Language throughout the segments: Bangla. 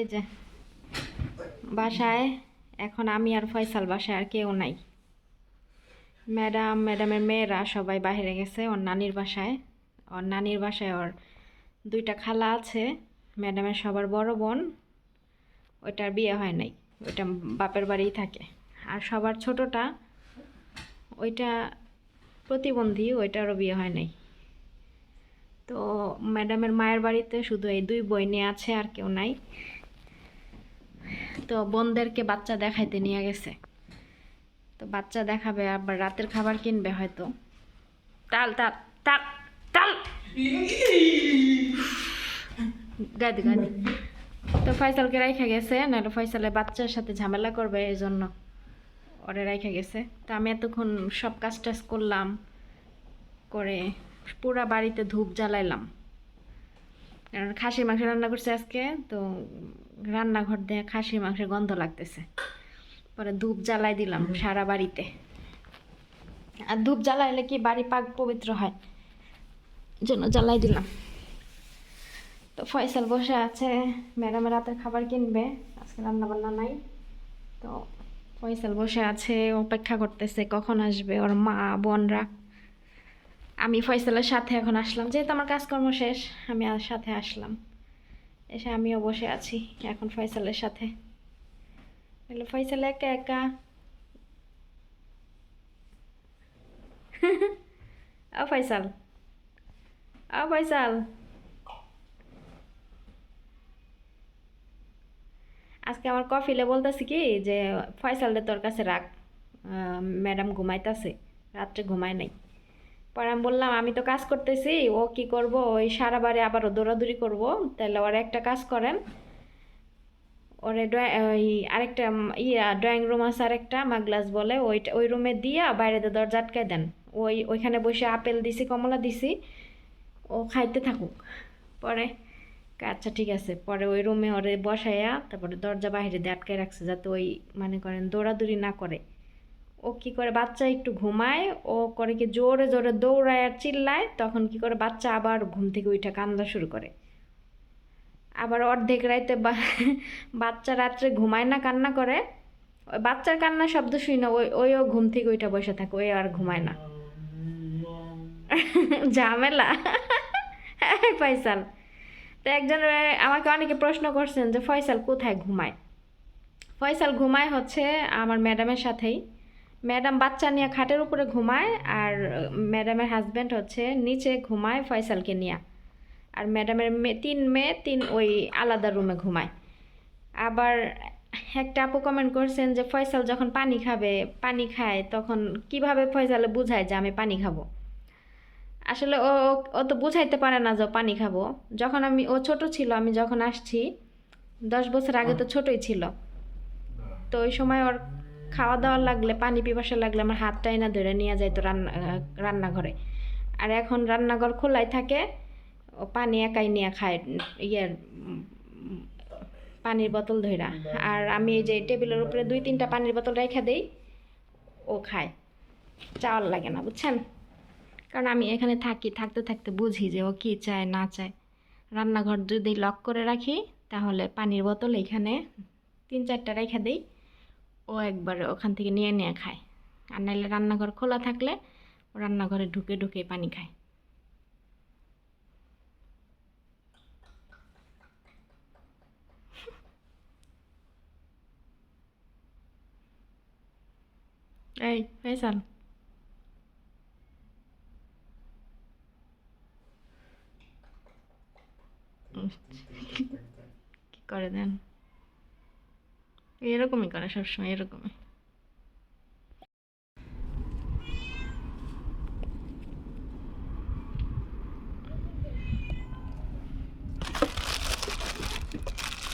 এই যে, বাসায়, এখন আমি আর ফয়সাল বাসায় আর কেউ নাই। ম্যাডাম, ম্যাডামের মেয়েরা সবাই বাইরে গেছে, ওর নানির বাসায়। ওর নানির বাসায় ওর দুইটা খালা আছে, ম্যাডামের সবার বড় বোন। ওইটার বিয়ে হয় নাই, ওইটা বাপের বাড়িই থাকে। আর সবার ছোটটা, ওইটা প্রতিবন্ধী, ওইটারও বিয়ে হয় নাই। তো ম্যাডামের মায়ের বাড়িতে শুধু এই দুই বই নিয়ে আছে আর কেউ নাই। তো বোনদেরকে বাচ্চা দেখাইতে নিয়ে গেছে। তো বাচ্চা দেখাবে, আবার রাতের খাবার কিনবে হয়তো। তাল তাল তাল তাল! গাদি গাদি। তো ফয়সালকে রাইখা গেছে, নাহলে ফয়সালের বাচ্চার সাথে ঝামেলা করবে এই জন্য ওরে রাইখা গেছে। তো আমি এতক্ষণ সব কাজ টাজ করলাম, করে পুরা বাড়িতে ধূপ জ্বালাইলাম। কারণ খাসির মাংস রান্না করছে আজকে, তো রান্নাঘর দিয়ে খাসির মাংসের গন্ধ লাগতেছে। পরে ধূপ জ্বালাই দিলাম সারা বাড়িতে। আর ধূপ জ্বালাইলে কি বাড়ি পাক পবিত্র হয়? জন্য জ্বালাই দিলাম। তো ফয়সাল বসে আছে ম্যাডামের রাতের খাবার কিনবে আজকে রান্না বান্না নাই। তো ফয়সাল বসে আছে অপেক্ষা করতেছে কখন আসবে? ওর মা বোনরা। আমি ফয়সালের সাথে এখন আসলাম যেহেতু আমার কাজকর্ম শেষ আমি আর সাথে আসলাম। এসে আমিও বসে আছি, এখন ফয়সালের সাথে। বলল, ফয়সাল একা একা? ও ফয়সাল ও ফয়সাল। আজকে আমার কফিলে বলতেছি কি যে ফয়সালটা তোর কাছে রাখ ম্যাডাম ঘুমাইতেছে, রাত্রে ঘুমায় নাই। পরে আমি বললাম, আমি তো কাজ করতেছি, ও কি করব? ওই সারা বাড়ি আবারও দৌড়াদৌড়ি করব। তাহলে ওর একটা কাজ করেন। ওরে ওই আরেকটা ইয়া, ড্রয়িং রুম আছে আরেকটা, মাগলাস বলে, ওইটা, ওই রুমে দিয়া বাইরে দরজা আটকায় দেন। ওই, ওইখানে বসে আপেল দিছি, কমলা দিছি, ও খাইতে থাকুক। পরে আচ্ছা ঠিক আছে। পরে ওই রুমে ওরে বসাইয়া তারপরে দরজা বাইরে দিয়ে আটকায় রাখছে, যাতে ওই মানে করেন, দৌড়াদৌড়ি না করে। ও কি করে বাচ্চা একটু ঘুমায়, ও করে কি জোরে জোরে দৌড়ায় আর চিল্লায়, তখন কি করে বাচ্চা আবার ঘুম থেকে উঠে কান্দা শুরু করে। আবার অর্ধেক রাইতে বাচ্চা রাত্রে ঘুমায় না, কান্না করে, ওই বাচ্চার কান্না শব্দ শুই না, ওই, ওইও ঘুম থেকে ওইটা বসে থাকে, ওই আর ঘুমায় না। ঝামেলা। ফয়সাল। তো একজন, আমাকে অনেকে প্রশ্ন করছেন যে, ফয়সাল কোথায় ঘুমায়? ফয়সাল ঘুমায় হচ্ছে আমার ম্যাডামের সাথেই। ম্যাডাম বাচ্চা নিয়ে খাটের উপরে ঘুমায় আর ম্যাডামের হাজব্যান্ড হচ্ছে নিচে ঘুমায় ফয়সালকে নিয়ে। আর ম্যাডামের মেয়ে তিন মেয়ে তিন ওই আলাদা রুমে ঘুমায়। আবার একটা আপু কমেন্ট করছেন যে ফয়সাল যখন পানি খাবে পানি খায় তখন কীভাবে ফয়সালে বুঝায় যে আমি পানি খাব? আসলে ও ও- ও তো বুঝাইতে পারে না যে ও পানি খাব। যখন আমি ও ছোট ছিল আমি যখন আসছি দশ বছর আগে তো ছোটই ছিল। তো ওই সময় ওর খাওয়া দাওয়া লাগলে, পানি পিপাসা লাগলে আমার হাতটাই না ধরে নিয়ে যাইতো রান্না রান্নাঘরে। আর এখন রান্নাঘর খোলাই থাকে, ও পানি একাই নিয়ে খায় ইয়ের পানির বোতল ধইরা। আর আমি এই যে টেবিলের উপরে দুই তিনটা পানির বোতল রেখে দেই, ও খায়। চাওয়ার লাগে না, বুঝছেন? কারণ আমি এখানে থাকি, থাকতে থাকতে বুঝি যে ও কী চায়, না চায়। রান্নাঘর যদি লক করে রাখি, তাহলে পানির বোতল এখানে তিন চারটা রেখে দিই। ও একবার ওখান থেকে নিয়ে নিয়ে খায়। আর নাহলে রান্নাঘর খোলা থাকলে ও রান্নাঘরে ঢুকে ঢুকে পানি খায়। এই ফেসাল কি করে দেন? এরকমই করে সবসময় এরকমই।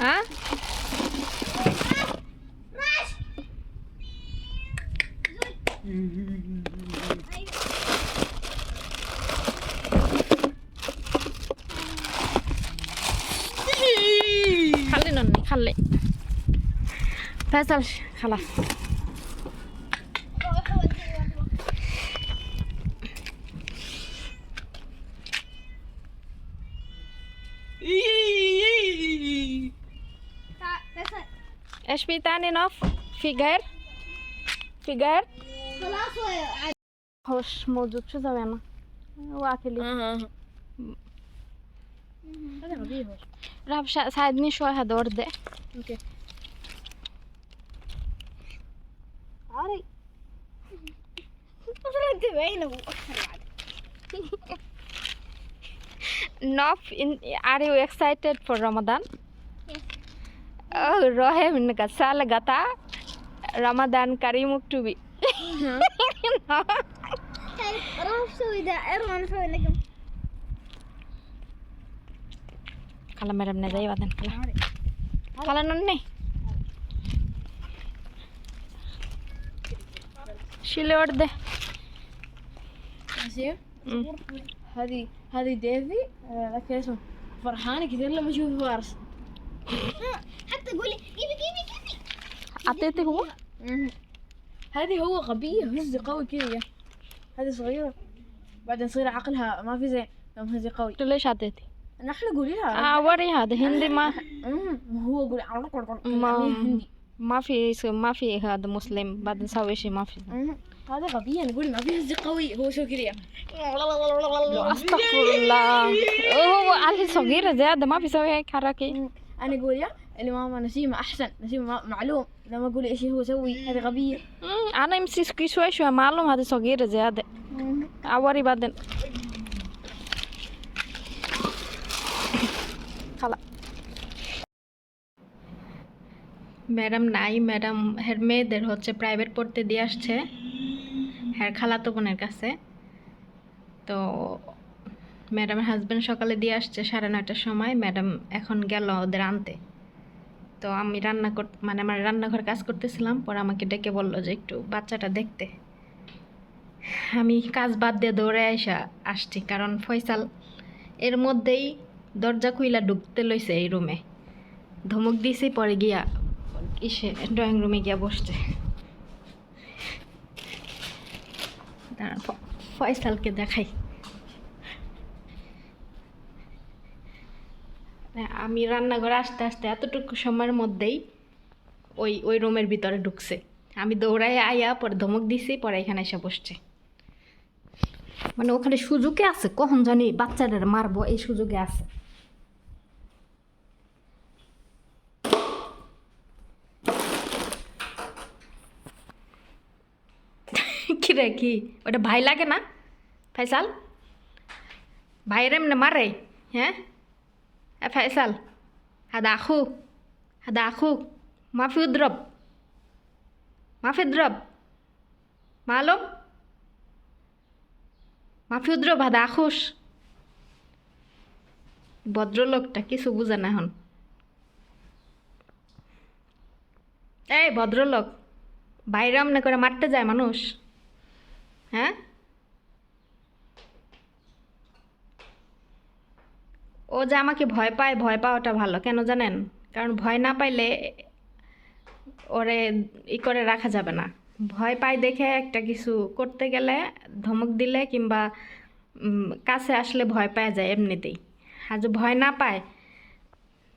হ্যাঁ খালি নন্নি খালে। فيصل خلاص. إيش في تاني نوف؟ في غير؟ في غير؟ خلاص هوش موجود. شو زمان واكل راح ساعدني شوي هدور ده أوكي. with rain Nof, in, are you excited for Ramadan? Yes. Oh, Rohem Gasala Gata Ramadan Karimuk to be. Kala madam na dai wadan kala. Kala non ne. She lowered the. أمم. هذه هذه ديفي. آه، ذاك اسمه فرحانة كثير لما أشوف فارس. حتى قولي جيبي جيبي جيبي أعطيتك هو؟ هذه هو غبية هزي قوي كذا هذه صغيرة. بعدين صغيرة عقلها ما في زين يوم هزي قوي. ليش أعطيتي؟ نحن قولي لها آه وري هذا هندي ما أمم، هو قولي ما هندي. ما في ما في هذا مسلم. بعدين نسوي شيء ما في. هذا غبية نقول ما في هزي قوي هو شو كذا استغفر الله هو علي صغيرة زيادة ما بيسوي هيك حركة انا اقول يا اللي ماما نسيمة احسن نسيمة ما- معلوم لما اقول ايش هو يسوي هذه غبية أمم، أنا يمسك شوي شوي معلوم هذه صغيرة زيادة أوري بعدين খালা ম্যাডাম নাই ম্যাডাম হের মেয়েদের হচ্ছে প্রাইভেট পড়তে দিয়ে আসছে হ্যার খালাতো বোনের কাছে। তো ম্যাডামের হাজব্যান্ড সকালে দিয়ে আসছে সাড়ে নয়টার সময়। ম্যাডাম এখন গেল ওদের আনতে। তো আমি রান্না কর মানে আমার রান্নাঘর কাজ করতেছিলাম। পরে আমাকে ডেকে বলল যে একটু বাচ্চাটা দেখতে। আমি কাজ বাদ দিয়ে দৌড়ে আসা আসছি, কারণ ফয়সাল এর মধ্যেই দরজা খুইলা ঢুকতে লইছে এই রুমে। ধমক দিয়েছি পরে গিয়া ইসে ড্রয়িং রুমে গিয়া বসছে। দাঁড়ান, ফয়সালকে দেখাই। হ্যাঁ, আমি রান্নাঘরে আসতে আসতে এতটুকু সময়ের মধ্যেই ওই ওই রুমের ভিতরে ঢুকছে। আমি দৌড়াই আইয়া পরে ধমক দিছি পরে এখানে এসে বসছে। মানে ওখানে সুযোগে আছে কখন জানি বাচ্চাদের মারবো এই সুযোগে আছে। কি রে কি? ওটা ভাই লাগে না? ফাইসাল ভাইয়ের এমনি মারে হ্যাঁ? এ ফাইসাল হাদা আখু হাদা আখু, মাফি উদ্রব মাফি উদ্রব, মালুম, মাফি উদ্রব, হাদা আখুস। ভদ্রলোকটা কিছু বুঝে না এখন। এই ভদ্রলোক বাইরে আমনে করে মারতে যায় মানুষ। হ্যাঁ? ও যে আমাকে ভয় পায়, ভয় পাওয়াটা ভালো, কেন জানেন? কারণ ভয় না পাইলে ওরে ই করে রাখা যাবে না। ভয় পাই দেখে একটা কিছু করতে গেলে, ধমক দিলে কিংবা কাছে আসলে ভয় পাওয়া যায় এমনিতেই। আর যে ভয় না পায়,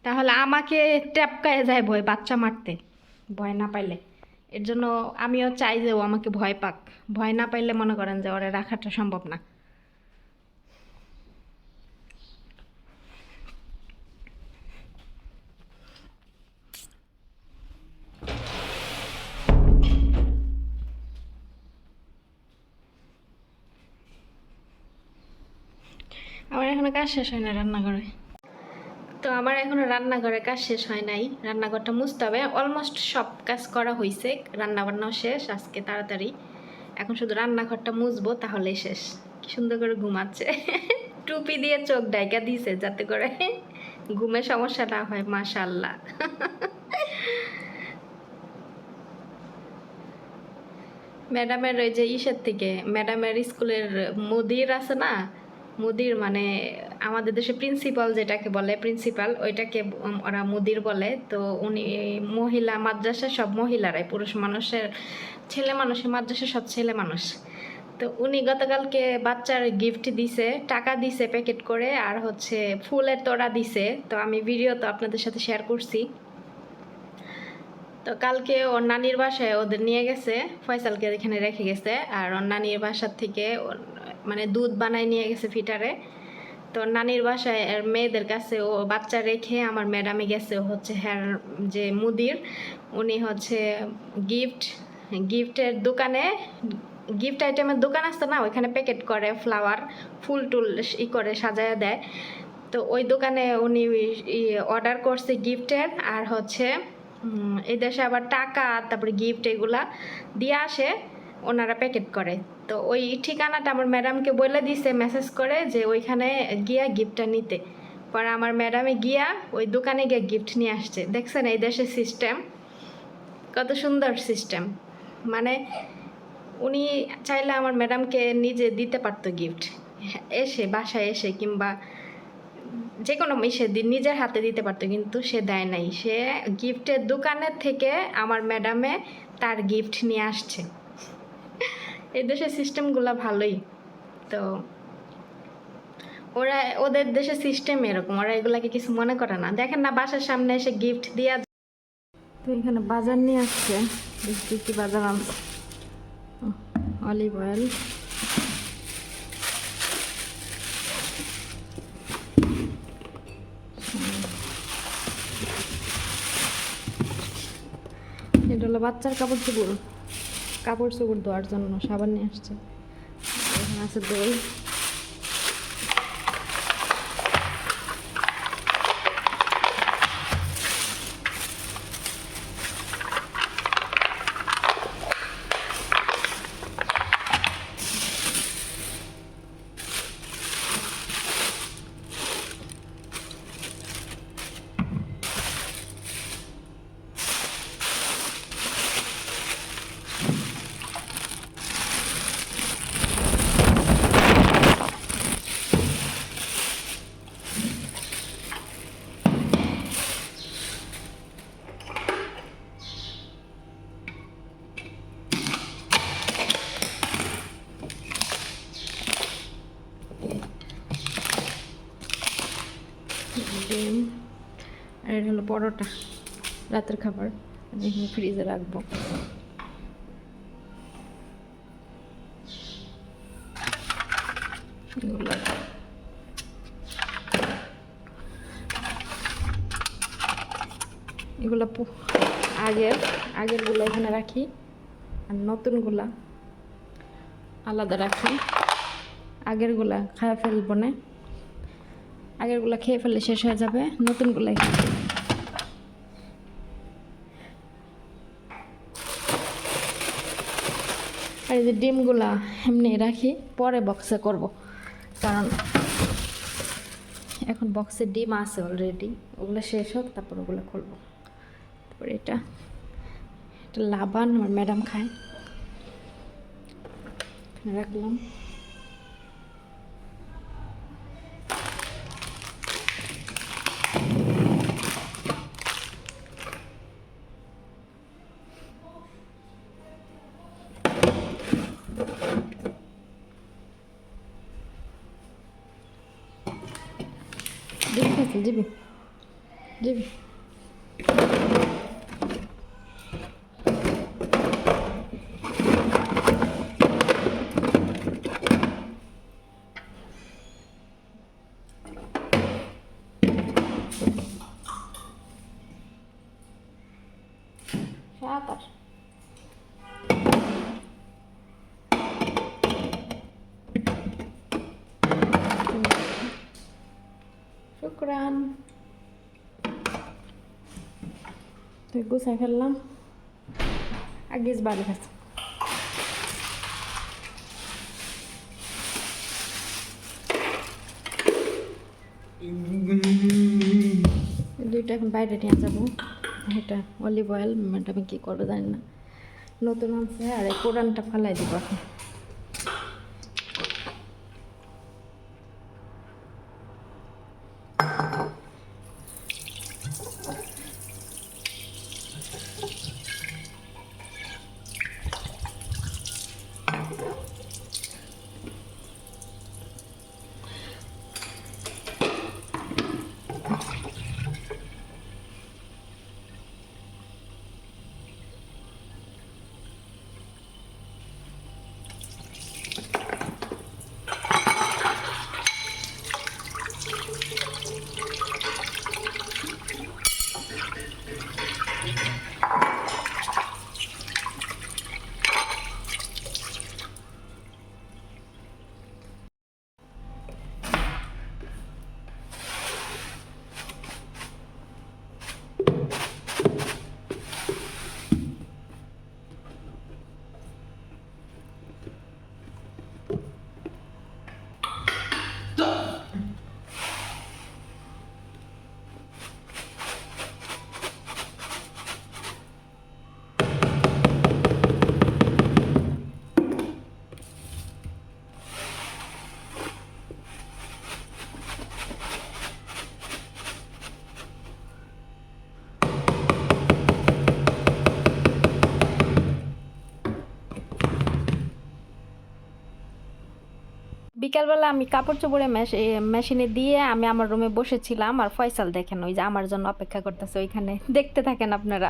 তাহলে আমাকে ট্যাপকায় যায় ভয় বাচ্চা মারতে। ভয় না পাইলে। এর জন্য আমিও চাই যে ও আমাকে ভয় পাক। ভয় না পাইলে মনে করেন যে ওরে রাখাটা সম্ভব না। আমার এখনও কাজ শেষ হয় না রান্নাঘরে। তো আমার এখনও রান্নাঘরে কাজ শেষ হয় নাই। রান্নাঘরটা মুছতে হবে। অলমোস্ট সব কাজ করা হয়েছে রান্না বান্নাও শেষ আজকে তাড়াতাড়ি। এখন শুধু রান্নাঘরটা মুছবো, তাহলে শেষ। কি সুন্দর করে ঘুমাচ্ছে। টুপি দিয়ে চোখ ডাইকা দিয়েছে যাতে করে ঘুমে সমস্যা না হয় মাশাল্লাহ ম্যাডামের ওই যে ইসের থেকে, ম্যাডামের স্কুলের মুদির আছে না? মুদির মানে আমাদের দেশে প্রিন্সিপাল যেটাকে বলে প্রিন্সিপাল ওইটাকে ওরা মুদির বলে। তো উনি মহিলা মাদ্রাসা সব মহিলারাই, পুরুষ মানুষের ছেলে মানুষের মাদ্রাসা সব ছেলে মানুষ। তো উনি গতকালকে বাচ্চার গিফট দিছে, টাকা দিছে প্যাকেট করে, আর হচ্ছে ফুলের তোড়া দিছে। তো আমি ভিডিও তো আপনাদের সাথে শেয়ার করছি। তো কালকে ওর নানির বাসায় ওদের নিয়ে গেছে, ফয়সালকে এখানে রেখে গেছে। আর ওর নানির বাসার থেকে মানে দুধ বানায় নিয়ে গেছে ফিটারে। তো নানির বাসায় মেয়েদের কাছে ও বাচ্চা রেখে আমার ম্যাডামে গেছে হচ্ছে হ্যার যে মুদির, উনি হচ্ছে গিফট গিফটের দোকানে গিফট আইটেমের দোকান আসতো না, ওইখানে প্যাকেট করে ফ্লাওয়ার ফুল টুল ই করে সাজায় দেয়। তো ওই দোকানে উনি অর্ডার করছে গিফটের আর হচ্ছে এই দেশে আবার টাকা, তারপরে গিফট এগুলা দিয়ে আসে। ওনারা প্যাকেট করে। তো ওই ঠিকানাটা আমার ম্যাডামকে বলে দিছে মেসেজ করে যে ওইখানে গিয়া গিফটটা নিতে। পরে আমার ম্যাডামে গিয়া ওই দোকানে গিয়ে গিফট নিয়ে আসছে। দেখছেন এই দেশের সিস্টেম কত সুন্দর সিস্টেম মানে উনি চাইলে আমার ম্যাডামকে নিজে দিতে পারতো গিফট এসে, বাসায় এসে কিংবা যে কোনো সে দি- নিজের হাতে দিতে পারতো, কিন্তু সে দেয় নাই। সে গিফটের দোকানের থেকে আমার ম্যাডামে তার গিফট নিয়ে আসছে। এই দেশের সিস্টেমগুলো ভালোই। তো ওরা, ওদের দেশের সিস্টেম এরকম, ওরা এগুলাকে কিছু মনে করে না। দেখেন না, বাসার সামনে এসে গিফট দিয়া তো এখানে বাজার নিয়ে আসছে। দেখি কি বাজার আনছে অলিভ অয়েল এটা হলো বাচ্চার কাপড় চোপড় কাপড় চোপড় ধোয়ার জন্য সাবান নিয়ে আসছে। এখানে আছে দই ডিম আর এটা হলো পরোটা, রাতের খাবার, আমি এখানে ফ্রিজে রাখব। এগুলো আগের আগেরগুলো এখানে রাখি, আর নতুনগুলা আলাদা রাখি। আগেরগুলা খাওয়া ফেলব না। আগেরগুলো খেয়ে ফেললে শেষ হয়ে যাবে, নতুনগুলো আর এই যে ডিমগুলা এমনি রাখি, পরে বক্সে করব। কারণ এখন বক্সে ডিম আছে অলরেডি ওগুলো শেষ হোক, তারপর ওগুলো খুলব। তারপর এটা এটা লাবান আমার ম্যাডাম খায়। রাখলাম। তুই গুছাই ফেললাম। আগে বাড়ি গেছে দুইটা এখন বাইরে নিয়ে যাব। এটা অলিভ অয়েল ম্যাডামে কী করবে জানি না। নতুন আছে আর এই কোরআনটা ফালাই দিব এখন। বিকালবেলা আমি কাপড় চোপড়ে মেশিনে দিয়ে আমি আমার রুমে বসেছিলাম আর ফয়সাল দেখেন ওই যে আমার জন্য অপেক্ষা করতেছে ওইখানে। দেখতে থাকেন আপনারা।